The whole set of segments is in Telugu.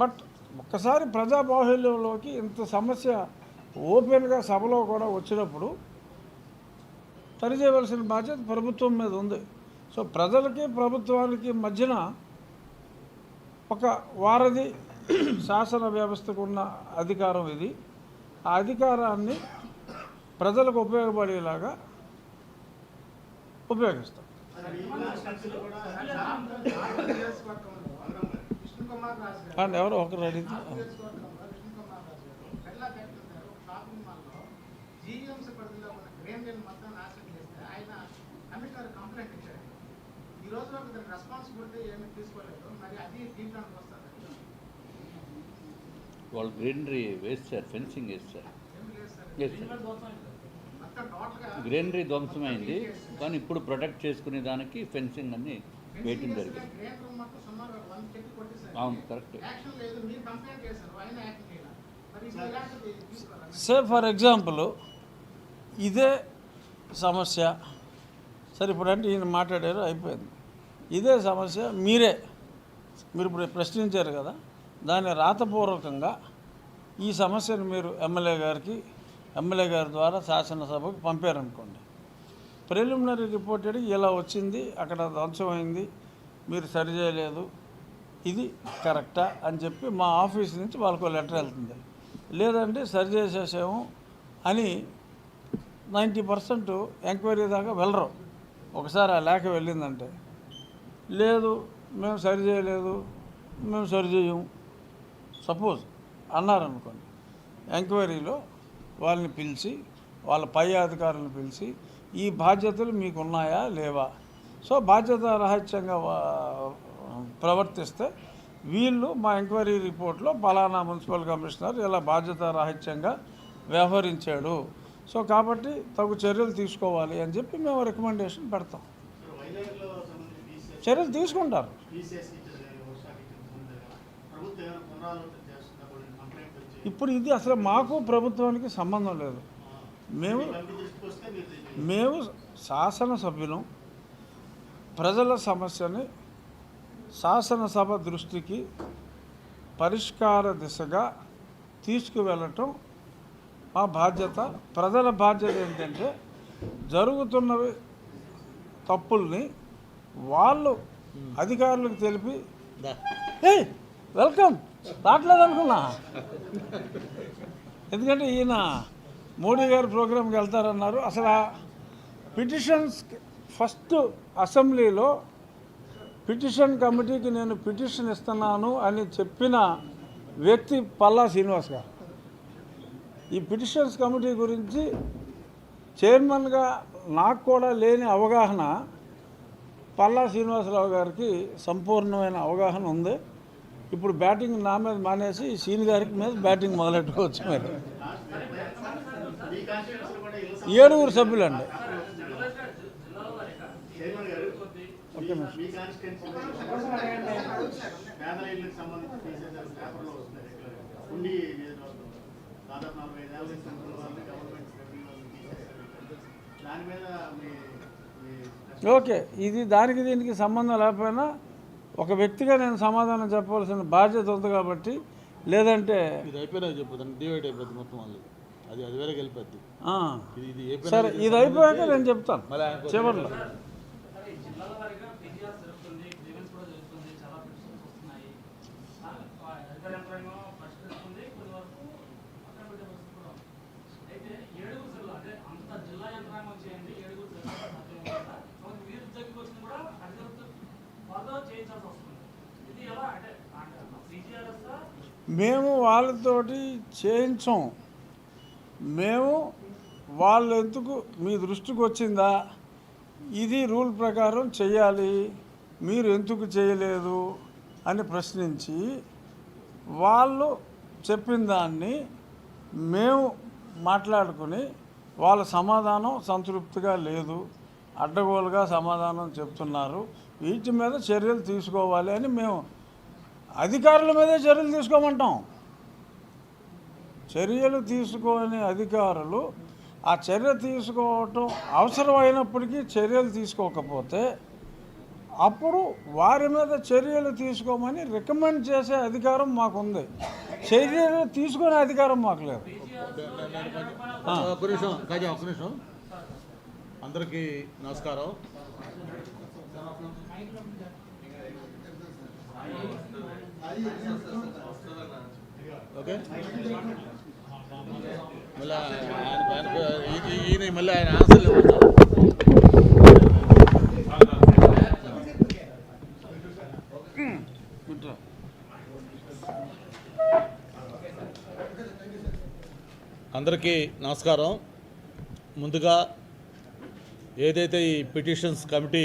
బట్ ఒక్కసారి ప్రజాబాహుల్యంలోకి ఇంత సమస్య ఓపెన్గా సభలో కూడా వచ్చినప్పుడు సరిచేయవలసిన బాధ్యత ప్రభుత్వం మీద ఉంది. సో ప్రజలకి ప్రభుత్వానికి మధ్యన ఒక వారధి శాసన వ్యవస్థకు ఉన్న అధికారం ఇది. ఆ అధికారాన్ని ప్రజలకు ఉపయోగపడేలాగా ఉపయోగిస్తాం విష్ణు కుమార్ రాజు గారు అండ్ ఎవరో ఒకరు అడిగితే వస్తుంది. వాళ్ళు గ్రీనరీ వేస్తారు ఫెన్సింగ్ వేస్తారు. గ్రీనరీ ధ్వంసమైంది. కానీ ఇప్పుడు ప్రొటెక్ట్ చేసుకునే దానికి ఫెన్సింగ్ అన్ని వేయటం జరిగింది. అవును కరెక్ట్. సే ఫర్ ఎగ్జాంపుల్ ఇదే సమస్య. సరే ఇప్పుడు అంటే ఈయన మాట్లాడారు అయిపోయింది. ఇదే సమస్య మీరే. మీరు ఇప్పుడు ప్రశ్నించారు కదా దాన్ని రాతపూర్వకంగా ఈ సమస్యను మీరు ఎమ్మెల్యే గారికి ఎమ్మెల్యే గారి ద్వారా శాసనసభకు పంపారనుకోండి. ప్రిలిమినరీ రిపోర్ట్ ఇలా వచ్చింది అక్కడ ధ్వంసమైంది మీరు సరి చేయలేదు ఇది కరెక్టా అని చెప్పి మా ఆఫీస్ నుంచి వాళ్ళకు లెటర్ వెళ్తుంది. లేదంటే సరి చేసేసాము అని నైంటీ పర్సెంట్ ఎంక్వైరీ దాకా వెళ్ళరు. ఒకసారి ఆ లేఖ వెళ్ళిందంటే లేదు మేము సరి చేయలేదు మేము సరి చేయము సపోజ్ అన్నారనుకోండి ఎంక్వైరీలో వాళ్ళని పిలిచి వాళ్ళ పై అధికారులను పిలిచి ఈ బాధ్యతలు మీకు ఉన్నాయా లేవా? సో బాధ్యత రహస్యంగా ప్రవర్తిస్తే వీళ్ళు మా ఎంక్వైరీ రిపోర్ట్లో పలానా మున్సిపల్ కమిషనర్ ఇలా బాధ్యత రహిత్యంగా వ్యవహరించాడు. సో కాబట్టి తగు చర్యలు తీసుకోవాలి అని చెప్పి మేము రికమెండేషన్ పెడతాం. చర్యలు తీసుకుంటారు. ఇప్పుడు ఇది అసలు మాకు ప్రభుత్వానికి సంబంధం లేదు. మేము మేము శాసనసభ్యులం. ప్రజల సమస్యని శాసనసభ దృష్టికి పరిష్కార దిశగా తీసుకువెళ్ళటం మా బాధ్యత. ప్రజల బాధ్యత ఏంటంటే జరుగుతున్నవి తప్పుల్ని వాళ్ళు అధికారులకు తెలిపి వెల్కమ్. రావట్లేదు అనుకున్నా ఎందుకంటే ఈయన మోడీ గారు ప్రోగ్రాంకి వెళ్తారన్నారు. అసలు ఆ పిటిషన్స్ ఫస్ట్ అసెంబ్లీలో పిటిషన్ కమిటీకి నేను పిటిషన్ ఇస్తున్నాను అని చెప్పిన వ్యక్తి పల్లా శ్రీనివాస్ గారు. ఈ పిటిషన్స్ కమిటీ గురించి చైర్మన్గా నాకు కూడా లేని అవగాహన పల్లా శ్రీనివాసరావు గారికి సంపూర్ణమైన అవగాహన ఉంది. ఇప్పుడు బ్యాటింగ్ నా మీద మానేసి ఈ సీని గారికి మీద బ్యాటింగ్ మొదలెట్టుకోవచ్చు మీరు మీ కాన్స్టిట్యూన్స్ కూడా ఇల్లు ఏడుగురు సభ్యులండి. ఓకే ఓకే ఇది దానికి దీనికి సంబంధం లేకపోయినా ఒక వ్యక్తిగా నేను సమాధానం చెప్పవలసిన బాధ్యత ఉంది కాబట్టి లేదంటే ఇది అయిపోయినా చెప్పు దాన్ని డివైడ్ అయిపోద్ది మొత్తం వాళ్ళు అది అది వేరే వెళ్ళిపోద్ది సరే ఇది అయిపోయాక నేను చెప్తాను. చివరిలో. మేము వాళ్ళతోటి చేయించాం. మేము వాళ్ళు ఎందుకు మీ దృష్టికి వచ్చిందా? ఇది రూల్ ప్రకారం చేయాలి. మీరు ఎందుకు చేయలేదు? అని ప్రశ్నించి వాళ్ళు చెప్పిన దాన్ని మేము మాట్లాడుకుని వాళ్ళ సమాధానం సంతృప్తిగా లేదు. అడ్డగోలుగా సమాధానం చెప్తున్నారు. వీటి మీద చర్యలు తీసుకోవాలి అని మేము అధికారుల మీదే చర్యలు తీసుకోమంటాం. చర్యలు తీసుకోని అధికారులు ఆ చర్య తీసుకోవటం అవసరమైనప్పటికీ చర్యలు తీసుకోకపోతే అప్పుడు వారి మీద చర్యలు తీసుకోమని రికమెండ్ చేసే అధికారం మాకుంది. చర్యలు తీసుకునే అధికారం మాకు లేదు. అందరికీ నమస్కారం. ఓకే? మళ్ళీ ఆయన ఈ- ఈయన మళ్ళీ ఆయన ఆన్సర్లు ఇవ్వచ్చు అందరికీ నమస్కారం. ముందుగా ఏదైతే ఈ పిటిషన్స్ కమిటీ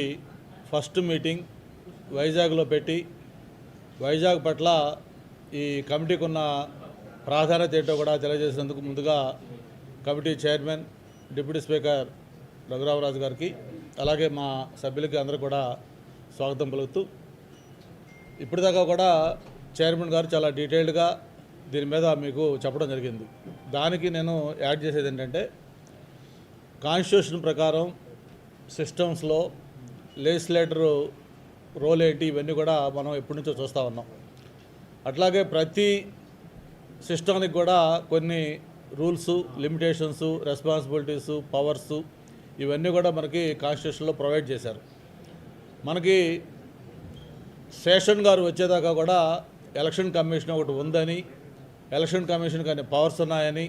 ఫస్ట్ మీటింగ్ వైజాగ్లో పెట్టి వైజాగ్ పట్ల ఈ కమిటీకి ఉన్న ప్రాధాన్యత ఏంటో కూడా తెలియజేసినందుకు ముందుగా committee chairman deputy speaker Raghuramaraju గారికి అలాగే మా సభ్యులకి అందరూ కూడా స్వాగతం పలుకుతూ ఇప్పటిదాకా కూడా చైర్మన్ గారు చాలా డీటెయిల్డ్గా దీని మీద మీకు చెప్పడం జరిగింది. దానికి నేను యాడ్ చేసేది ఏంటంటే కాన్స్టిట్యూషన్ ప్రకారం సిస్టమ్స్లో లెజిస్లేటరు రోల్ ఏంటి ఇవన్నీ కూడా మనం ఎప్పటి నుంచో చూస్తూ ఉన్నాం. అట్లాగే ప్రతి సిస్టానికి కూడా కొన్ని రూల్స్ లిమిటేషన్స్ రెస్పాన్సిబిలిటీస్ పవర్స్ ఇవన్నీ కూడా మనకి కాన్స్టిట్యూషన్లో ప్రొవైడ్ చేశారు. మనకి శేషన్ గారు వచ్చేదాకా కూడా ఎలక్షన్ కమిషన్ ఒకటి ఉందని ఎలక్షన్ కమిషన్ కానీ పవర్స్ ఉన్నాయని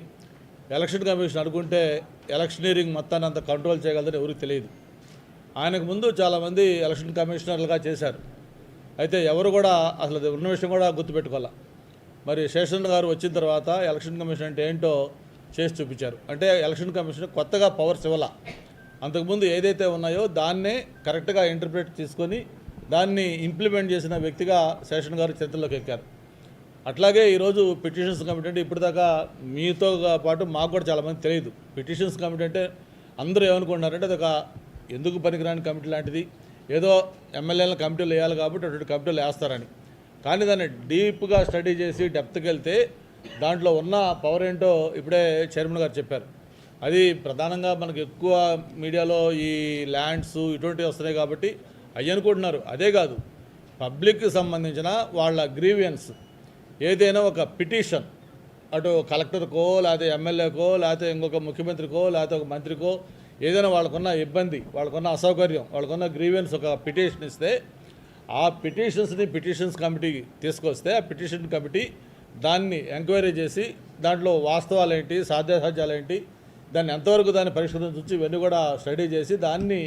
ఎలక్షన్ కమిషన్ అనుకుంటే ఎలక్షనీరింగ్ మొత్తాన్ని అంత కంట్రోల్ చేయగలదని ఎవరికి తెలియదు. ఆయనకు ముందు చాలామంది ఎలక్షన్ కమిషనర్లుగా చేశారు. అయితే ఎవరు కూడా అసలు ఉన్న విషయం కూడా గుర్తుపెట్టుకోవాలి? మరి శేషన్ గారు వచ్చిన తర్వాత ఎలక్షన్ కమిషన్ అంటే ఏంటో చేసి చూపించారు. అంటే ఎలక్షన్ కమిషన్ కొత్తగా పవర్స్ ఇవ్వాల. అంతకుముందు ఏదైతే ఉన్నాయో దాన్నే కరెక్ట్గా ఇంటర్ప్రిట్ తీసుకొని దాన్ని ఇంప్లిమెంట్ చేసిన వ్యక్తిగా శేషన్ గారు చరిత్రలోకి ఎక్కారు. అట్లాగే ఈరోజు పిటిషన్స్ కమిటీ అంటే ఇప్పటిదాకా మీతో పాటు మాకు కూడా చాలామంది తెలియదు. పిటిషన్స్ కమిటీ అంటే అందరూ ఏమనుకుంటున్నారంటే అది ఒక ఎందుకు పనికిరాని కమిటీ లాంటిది. ఏదో ఎమ్మెల్యేల కమిటీలు వేయాలి కాబట్టి అటువంటి కమిటీలు వేస్తారని. కానీ దాన్ని డీప్గా స్టడీ చేసి డెప్త్కి వెళ్తే దాంట్లో ఉన్న పవర్ ఏంటో ఇప్పుడే చైర్మన్ గారు చెప్పారు. అది ప్రధానంగా మనకు ఎక్కువ మీడియాలో ఈ ల్యాండ్స్ ఇటువంటివి వస్తున్నాయి కాబట్టి అవి అనుకుంటున్నారు. అదే కాదు పబ్లిక్కి సంబంధించిన వాళ్ళ గ్రీవియన్స్ ఏదైనా ఒక పిటిషన్ అటు కలెక్టర్కో లేకపోతే ఎమ్మెల్యేకో లేకపోతే ఇంకొక ముఖ్యమంత్రికో లేకపోతే ఒక మంత్రికో ఏదైనా వాళ్ళకున్న ఇబ్బంది వాళ్ళకున్న అసౌకర్యం వాళ్ళకున్న గ్రీవెన్స్ ఒక పిటిషన్ ఇస్తే ఆ పిటిషన్స్ని పిటిషన్స్ కమిటీకి తీసుకొస్తే ఆ పిటిషన్ కమిటీ దాన్ని ఎంక్వైరీ చేసి దాంట్లో వాస్తవాలు ఏంటి సాధ్యాసాధ్యాలు ఏంటి దాన్ని ఎంతవరకు దాన్ని పరిష్కరించవచ్చు ఇవన్నీ కూడా స్టడీ చేసి దాన్ని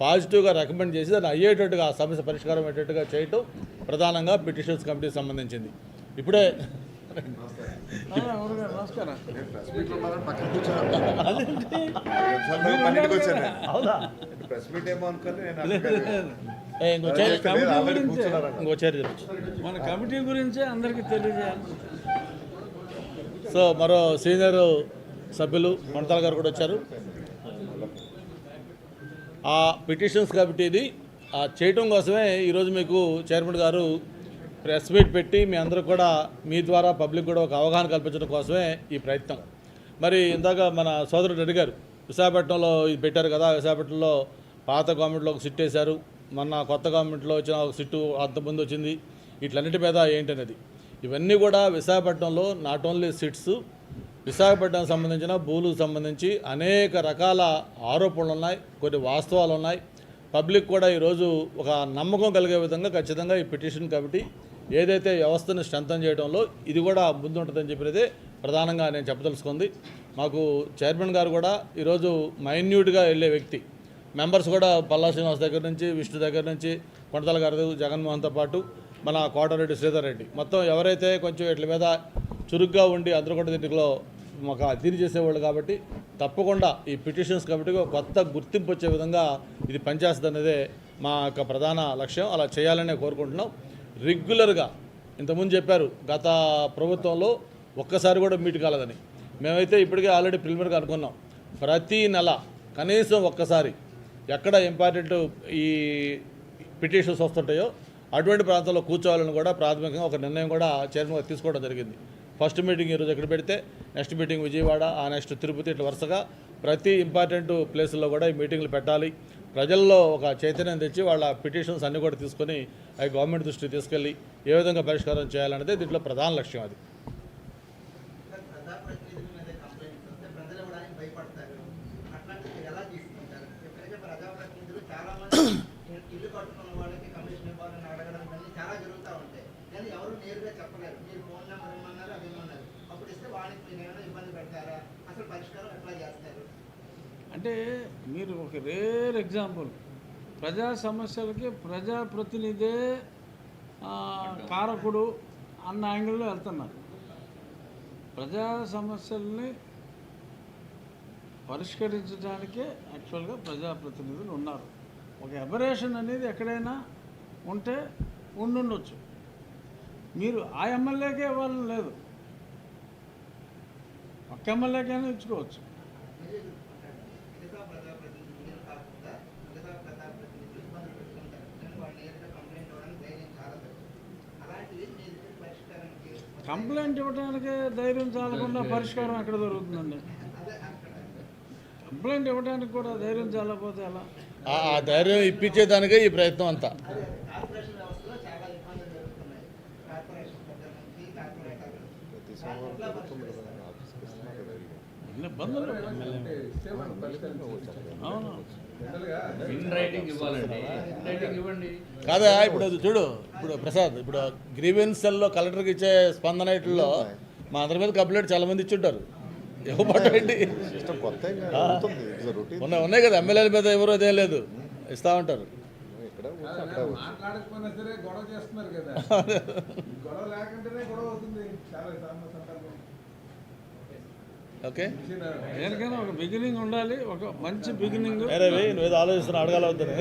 పాజిటివ్గా రికమెండ్ చేసి దాన్ని అయ్యేటట్టుగా ఆ సమస్య పరిష్కారం అయ్యేటట్టుగా చేయటం ప్రధానంగా పిటిషన్స్ కమిటీకి సంబంధించింది. ఇప్పుడే. అవునా? ఇంకో చైర్. ఇంకో చైర్. మన కమిటీ గురించే అందరికీ తెలియజేయాలి. సో మరో సీనియర్ సభ్యులు మంతాల గారు కూడా వచ్చారు. ఆ పిటిషన్స్ కమిటీని ఆ చేయటం కోసమే ఈరోజు మీకు చైర్మన్ గారు ప్రెస్ మీట్ పెట్టి మీ అందరూ కూడా మీ ద్వారా పబ్లిక్ కూడా ఒక అవగాహన కల్పించడం కోసమే ఈ ప్రయత్నం. మరి ఇందాక మన సోదరుడు అడిగారు విశాఖపట్నంలో ఇది పెట్టారు కదా విశాఖపట్నంలో పాత గవర్నమెంట్లో ఒక సిట్ వేశారు. మొన్న కొత్త గవర్నమెంట్లో వచ్చిన ఒక సిట్టు అంతకుముందు వచ్చింది. ఇట్లన్నిటి మీద ఏంటనేది? ఇవన్నీ కూడా విశాఖపట్నంలో నాట్ ఓన్లీ సిట్స్ విశాఖపట్నం సంబంధించిన భూలకు సంబంధించి అనేక రకాల ఆరోపణలు ఉన్నాయి కొన్ని వాస్తవాలు ఉన్నాయి పబ్లిక్ కూడా ఈరోజు ఒక నమ్మకం కలిగే విధంగా ఖచ్చితంగా ఈ పిటిషన్ కమిటీ ఏదైతే వ్యవస్థను స్ట్రెంథన్ చేయడంలో ఇది కూడా ముందుంటుందని చెప్పినదే ప్రధానంగా నేను చెప్పదలుచుకుంది. మాకు చైర్మన్ గారు కూడా ఈరోజు మైన్యూట్గా వెళ్ళే వ్యక్తి. మెంబర్స్ కూడా పల్లా శ్రీనివాస్ దగ్గర నుంచి విష్ణు దగ్గర నుంచి కొండతల గారు జగన్మోహన్తో పాటు మన కోటారెడ్డి శ్రీధర్ రెడ్డి. మొత్తం ఎవరైతే కొంచెం వీటి మీద చురుగ్గా ఉండి అందరూ కూడా దీంట్లో ఒక అధీని చేసేవాళ్ళు కాబట్టి తప్పకుండా ఈ పిటిషన్స్ కమిటీకి ఒక కొత్త గుర్తింపు వచ్చే విధంగా ఇది పనిచేస్తుంది అనేదే మా యొక్క ప్రధాన లక్ష్యం. అలా చేయాలనే కోరుకుంటున్నాం. రెగ్యులర్గా ఇంతకుముందు చెప్పారు గత ప్రభుత్వంలో ఒక్కసారి కూడా మీట్ కాలేదని. మేమైతే ఇప్పటికే ఆల్రెడీ ప్రిలిమినరీగా అనుకున్నాం. ప్రతి నెల కనీసం ఒక్కసారి ఎక్కడ ఇంపార్టెంట్ ఈ పిటిషన్స్ వస్తుంటాయో అటువంటి ప్రాంతాల్లో కూర్చోవాలని కూడా ప్రాథమికంగా ఒక నిర్ణయం కూడా చైర్మన్ తీసుకోవడం జరిగింది. ఫస్ట్ మీటింగ్ ఈరోజు ఎక్కడ పెడితే నెక్స్ట్ మీటింగ్ విజయవాడ ఆ నెక్స్ట్ తిరుపతి ఇట్లా వరుసగా ప్రతి ఇంపార్టెంట్ ప్లేసుల్లో కూడా ఈ మీటింగ్లు పెట్టాలి. ప్రజల్లో ఒక చైతన్యం తెచ్చి వాళ్ళ పిటిషన్స్ అన్నీ కూడా తీసుకొని అవి గవర్నమెంట్ దృష్టికి తీసుకెళ్ళి ఏ విధంగా పరిష్కారం చేయాలనేది దీంట్లో ప్రధాన లక్ష్యం అది ప్రజాప్రతినిధుల మీద కంప్లైంట్స్ వస్తే ప్రజలు ఇవ్వడానికి భయపడతారు అట్లాంటివి మీరు ఎలా తీసుకుంటారు ఇప్పటికే ప్రజాప్రతినిధులు చాలా మంది ఇల్లు కట్టుకున్న వాళ్ళకి కమిషన్ ఇవ్వాలని అడగడం ఇవన్నీ చాలా జరుగుతూ ఉంటాయి కానీ ఎవరు నేరుగా చెప్పలేరు. మీరు ఫోన్ నెంబర్ ఇమ్మన్నారు అది ఇమ్మన్నారు. అప్పుడు ఇస్తే వాళ్ళకి మీరు ఏమైనా ఇబ్బంది పెడతారా అసలు పరిష్కారం ఎట్లా చేస్తారు? అంటే మీరు ఒక రేర్ ఎగ్జాంపుల్. ప్రజా సమస్యలకి ప్రజాప్రతినిధే ఆ, కారకుడు అన్న యాంగిల్లో వెళ్తున్నారు. ప్రజా సమస్యల్ని పరిష్కరించడానికే యాక్చువల్గా ప్రజాప్రతినిధులు ఉన్నారు. ఒక ఎబరేషన్ అనేది ఎక్కడైనా ఉంటే ఉండుండొచ్చు. మీరు ఆ ఎమ్మెల్యేకే ఇవ్వాలని లేదు. ఒక్క ఎమ్మెల్యేకైనా ఇచ్చుకోవచ్చు. కంప్లైంట్ ఇవ్వడానికి ధైర్యం చాలకుండా పరిష్కారం ఎక్కడ దొరుకుతుందండి? కంప్లైంట్ ఇవ్వడానికి కూడా ధైర్యం చాలకపోతే ఎలా? ఆ ఆ ధైర్యం ఇప్పించేదానికే ఈ ప్రయత్నం అంతా అదే కార్పొరేషన్ వ్యవస్థలో చాలా ఇబ్బందులు జరుగుతున్నాయి కార్పొరేషన్ దగ్గర నుంచి కార్పొరేటర్ ప్రతి సోమవారం ప్రభుత్వం ప్రధాన ఆఫీస్కి వస్తున్నారు కదా వీళ్ళు. ఎన్ని ఇబ్బందులు అవును. ఇన్ రైటింగ్ ఇవ్వాలండి. ఇన్ రైటింగ్ ఇవ్వండి. కాదా ఇప్పుడు అది చూడు ఇప్పుడు ప్రసాద్ ఇప్పుడు గ్రీవెన్స్ సెల్లో కలెక్టర్కి ఇచ్చే స్పందన వీటిల్లో మా అందరి మీద కంప్లైంట్ చాలా మంది ఇచ్చుంటారు. ఇవ్వబట్టండి ఉన్నాయి ఉన్నాయి కదా ఎమ్మెల్యేల మీద ఎవరు అదే లేదు. ఇస్తా ఉంటారు. మాట్లాడకపోయినా సరే గొడవ చేస్తున్నారు కదా. గొడవ లేకుంటేనే గొడవ అవుతుంది. చాలా ఓకే దేనికైనా ఒక బిగినింగ్ ఉండాలి ఒక మంచి బిగినింగ్ నువ్వేదో ఆలోచిస్తున్నా అడగాలవుతుంది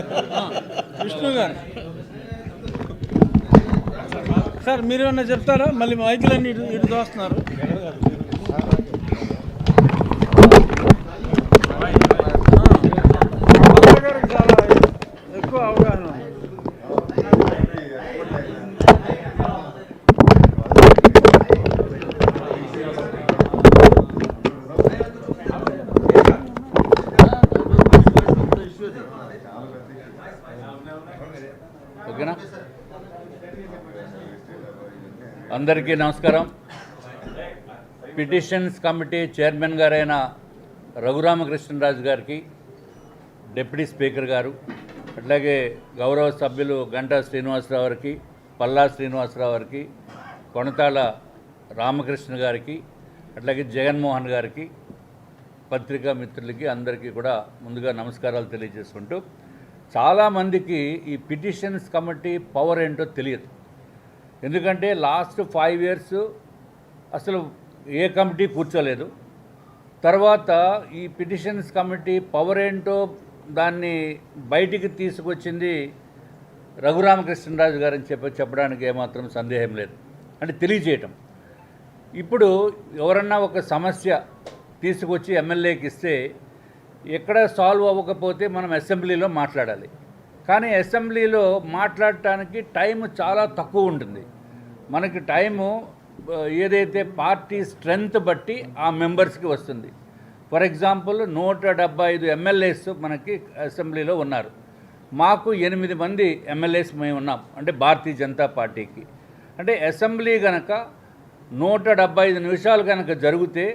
విష్ణు గారు. సార్ మీరు ఏమన్నా చెప్తారా? మళ్ళీ మైకులన్నీ ఇటు ఇటు దోస్తున్నారు ఓకేనా? అందరికీ నమస్కారం. పిటిషన్స్ కమిటీ చైర్మన్ గారైన రఘురామకృష్ణరాజు గారికి డిప్యూటీ స్పీకర్ గారు అట్లాగే గౌరవ సభ్యులు గంటా శ్రీనివాసరావు గారికి పల్లా శ్రీనివాసరావు గారికి కొనతాళ రామకృష్ణ గారికి అట్లాగే జగన్మోహన్ గారికి పత్రికా మిత్రులకి అందరికీ కూడా ముందుగా నమస్కారాలు తెలియజేసుకుంటూ చాలామందికి ఈ పిటిషన్స్ కమిటీ పవర్ ఏంటో తెలియదు. ఎందుకంటే లాస్ట్ ఫైవ్ ఇయర్స్ అసలు ఏ కమిటీ కూర్చోలేదు. తర్వాత ఈ పిటిషన్స్ కమిటీ పవర్ ఏంటో దాన్ని బయటికి తీసుకొచ్చింది రఘురామకృష్ణరాజు గారని చెప్ప చెప్పడానికి ఏమాత్రం సందేహం లేదు. అంటే తెలియజేయటం. ఇప్పుడు ఎవరన్నా ఒక సమస్య తీసుకొచ్చి ఎమ్మెల్యేకి ఇస్తే ఎక్కడ సాల్వ్ అవ్వకపోతే మనం అసెంబ్లీలో మాట్లాడాలి. కానీ అసెంబ్లీలో మాట్లాడటానికి టైం చాలా తక్కువ ఉంటుంది. మనకి టైము ఏదైతే పార్టీ స్ట్రెంగ్త్ బట్టి ఆ మెంబర్స్కి వస్తుంది. ఫర్ ఎగ్జాంపుల్ నూట డెబ్బై ఐదు ఎమ్మెల్యేస్ మనకి అసెంబ్లీలో ఉన్నారు. మాకు ఎనిమిది మంది ఎమ్మెల్యేస్ మేము ఉన్నాం అంటే భారతీయ జనతా పార్టీకి. అంటే అసెంబ్లీ కనుక నూట డెబ్బై ఐదు నిమిషాలు కనుక జరిగితే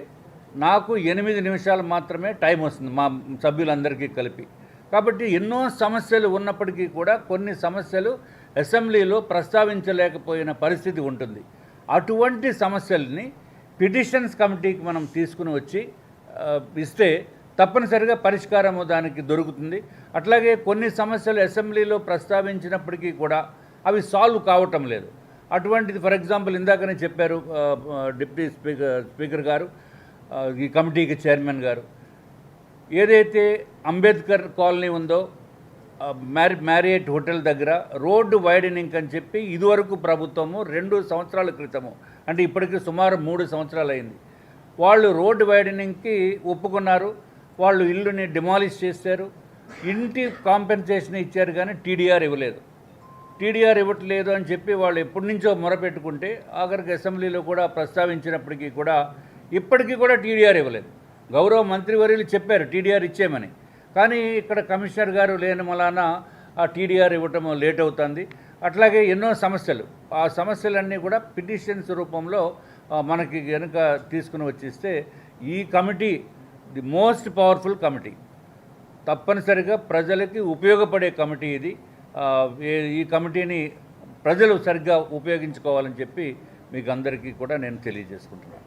నాకు ఎనిమిది నిమిషాలు మాత్రమే టైం వస్తుంది మా సభ్యులందరికీ కలిపి. కాబట్టి ఎన్నో సమస్యలు ఉన్నప్పటికీ కూడా కొన్ని సమస్యలు అసెంబ్లీలో ప్రస్తావించలేకపోయిన పరిస్థితి ఉంటుంది. అటువంటి సమస్యల్ని పిటిషన్స్ కమిటీకి మనం తీసుకుని వచ్చి ఇస్తే తప్పనిసరిగా పరిష్కారము దానికి దొరుకుతుంది. అట్లాగే కొన్ని సమస్యలు అసెంబ్లీలో ప్రస్తావించినప్పటికీ కూడా అవి సాల్వ్ కావటం లేదు. అటువంటిది ఫర్ ఎగ్జాంపుల్ ఇందాకనే చెప్పారు డిప్యూటీ స్పీకర్ స్పీకర్ గారు ఈ కమిటీకి చైర్మన్ గారు. ఏదైతే అంబేద్కర్ కాలనీ ఉందో మ్యారి మ్యారియట్ హోటల్ దగ్గర రోడ్డు వైడనింగ్ అని చెప్పి ఇదివరకు ప్రభుత్వము రెండు సంవత్సరాల క్రితము అంటే ఇప్పటికి సుమారు మూడు సంవత్సరాలు అయింది వాళ్ళు రోడ్డు వైడనింగ్కి ఒప్పుకున్నారు. వాళ్ళు ఇల్లుని డిమాలిష్ చేశారు. ఇంటి కాంపెన్సేషన్ ఇచ్చారు కానీ టీడీఆర్ ఇవ్వలేదు. టీడీఆర్ ఇవ్వట్లేదు అని చెప్పి వాళ్ళు ఎప్పటి నుంచో మొరపెట్టుకుంటే ఆఖరికి అసెంబ్లీలో కూడా ప్రస్తావించినప్పటికీ కూడా ఇప్పటికీ కూడా టీడీఆర్ ఇవ్వలేదు. గౌరవ మంత్రివర్యులు చెప్పారు టీడీఆర్ ఇచ్చేయమని. కానీ ఇక్కడ కమిషనర్ గారు లేని మలాన ఆ టీడీఆర్ ఇవ్వటం లేట్ అవుతుంది. అట్లాగే ఎన్నో సమస్యలు. ఆ సమస్యలన్నీ కూడా పిటిషన్స్ రూపంలో మనకి కనుక తీసుకుని వచ్చిస్తే ఈ committee the most powerful committee. తప్పనిసరిగా ప్రజలకి ఉపయోగపడే కమిటీ ఇది. ఈ కమిటీని ప్రజలు సరిగ్గా ఉపయోగించుకోవాలని చెప్పి మీకు అందరికీ కూడా నేను తెలియజేసుకుంటున్నాను.